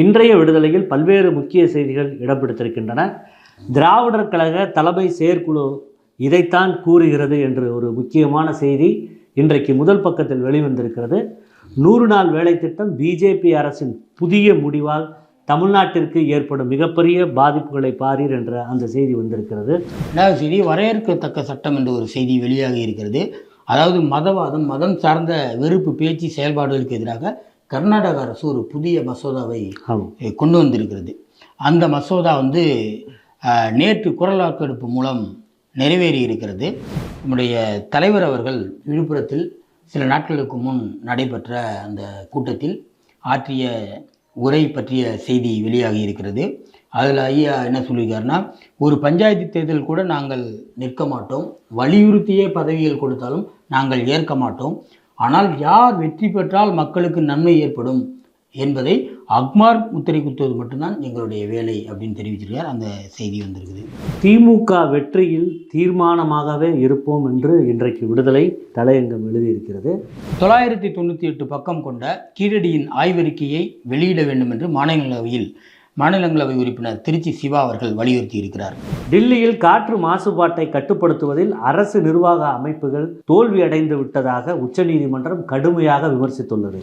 இன்றைய விடுதலையில் பல்வேறு முக்கிய செய்திகள் இடம்பெடுத்திருக்கின்றன திராவிடர் கழக தலைமை செயற்குழு இதைத்தான் கூறுகிறது என்று ஒரு முக்கியமான செய்தி இன்றைக்கு முதல் பக்கத்தில் வெளிவந்திருக்கிறது. நூறு நாள் வேலை திட்டம் பிஜேபி அரசின் புதிய முடிவால் தமிழ்நாட்டிற்கு ஏற்படும் மிகப்பெரிய பாதிப்புகளை பாரீர் என்ற அந்த செய்தி வந்திருக்கிறது. ரெண்டாவது செய்தி வரையறுக்கத்தக்க சட்டம் என்ற ஒரு செய்தி வெளியாகி இருக்கிறது. அதாவது மதவாதம் மதம் சார்ந்த வெறுப்பு பேச்சு செயல்பாடுகளுக்கு எதிராக கர்நாடக அரசு ஒரு புதிய மசோதாவை கொண்டு வந்திருக்கிறது. அந்த மசோதா வந்து நேற்று குரல் வாக்கெடுப்பு மூலம் நிறைவேறி இருக்கிறது. நம்முடைய தலைவர் அவர்கள் விழுப்புரத்தில் சில நாட்களுக்கு முன் நடைபெற்ற அந்த கூட்டத்தில் ஆற்றிய உரை பற்றிய செய்தி வெளியாகி இருக்கிறது. அதில் ஐயா என்ன சொல்லியிருக்காருன்னா ஒரு பஞ்சாயத்து தேர்தல் கூட நாங்கள் நிற்க மாட்டோம். வலியுறுத்தியே பதவிகள் கொடுத்தாலும் நாங்கள் ஏற்க மாட்டோம். ஆனால் யார் வெற்றி பெற்றால் மக்களுக்கு நன்மை ஏற்படும் என்பதை அக்மார் முத்திரை குத்துவது மட்டும்தான் எங்களுடைய வேலை அப்படின்னு தெரிவிச்சிருக்கார். அந்த செய்தி வந்திருக்குது. திமுக வெற்றியில் தீர்மானமாகவே இருப்போம் என்று இன்றைக்கு விடுதலை தலையங்கம் எழுதியிருக்கிறது. தொள்ளாயிரத்தி தொண்ணூற்றி எட்டு பக்கம் கொண்ட கீழடியின் ஆய்வறிக்கையை வெளியிட வேண்டும் என்று மாநிலங்களவையில் மாநிலங்களவை உறுப்பினர் திருச்சி சிவா அவர்கள் வலியுறுத்தி இருக்கிறார். டில்லியில் காற்று மாசுபாட்டை கட்டுப்படுத்துவதில் அரசு நிர்வாக அமைப்புகள் தோல்வியடைந்து விட்டதாக உச்சநீதிமன்றம் கடுமையாக விமர்சித்துள்ளது.